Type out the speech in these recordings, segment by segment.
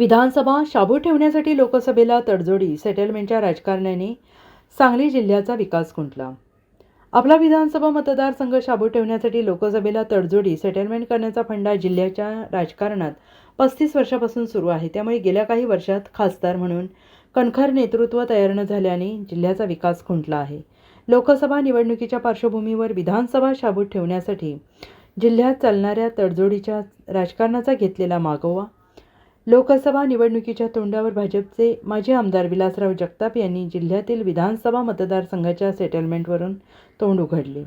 विधानसभा शाबू ठेवण्यासाठी लोकसभेला तडजोडी सेटलमेंटच्या राजकारण्याने सांगली जिल्ह्याचा विकास खुंटला. आपला विधानसभा मतदारसंघ शाबू ठेवण्यासाठी लोकसभेला तडजोडी सेटलमेंट करण्याचा फंडा जिल्ह्याच्या राजकारणात पस्तीस वर्षापासून सुरू आहे. त्यामुळे गेल्या काही वर्षात खासदार म्हणून कणखर नेतृत्व तयार न झाल्याने जिल्ह्याचा विकास खुंटला आहे. लोकसभा निवडणुकीच्या पार्श्वभूमीवर विधानसभा शाबूत ठेवण्यासाठी जिल्ह्यात चालणाऱ्या तडजोडीच्या राजकारणाचा घेतलेला मागोवा लोकसभा निवडणुकीच्या तोंडावर भाजपचे माजी आमदार विलासराव जगताप यांनी जिल्ह्यातील विधानसभा मतदारसंघाच्या सेटलमेंटवरून तोंड उघडले.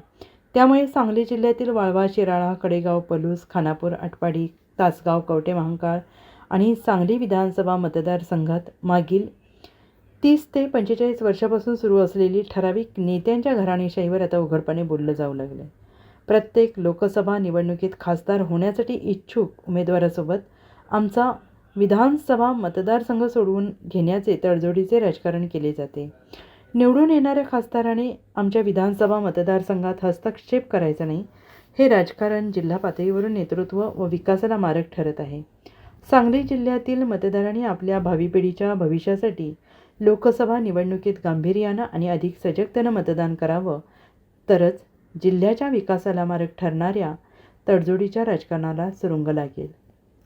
त्यामुळे सांगली जिल्ह्यातील वाळवा शिराळा कडेगाव पलूस खानापूर आटपाडी तासगाव कवटे महांकाळ आणि सांगली विधानसभा मतदारसंघात मागील तीस ते पंचेचाळीस वर्षापासून सुरू असलेली ठराविक नेत्यांच्या घराणेशाहीवर आता उघडपणे बोललं जाऊ लागलं प्रत्येक लोकसभा निवडणुकीत खासदार होण्यासाठी इच्छुक उमेदवारासोबत आमचा विधानसभा मतदारसंघ सोडवून घेण्याचे तडजोडीचे राजकारण केले जाते. निवडून येणाऱ्या खासदाराने आमच्या विधानसभा मतदारसंघात हस्तक्षेप करायचा नाही हे राजकारण जिल्हा पातळीवरून नेतृत्व व विकासाला मारक ठरत आहे. सांगली जिल्ह्यातील मतदारांनी आपल्या भावी पिढीच्या भविष्यासाठी लोकसभा निवडणुकीत गांभीर्यानं आणि अधिक सजगतेनं मतदान करावं तरच जिल्ह्याच्या विकासाला मारक ठरणाऱ्या तडजोडीच्या राजकारणाला सुरुंग लागेल.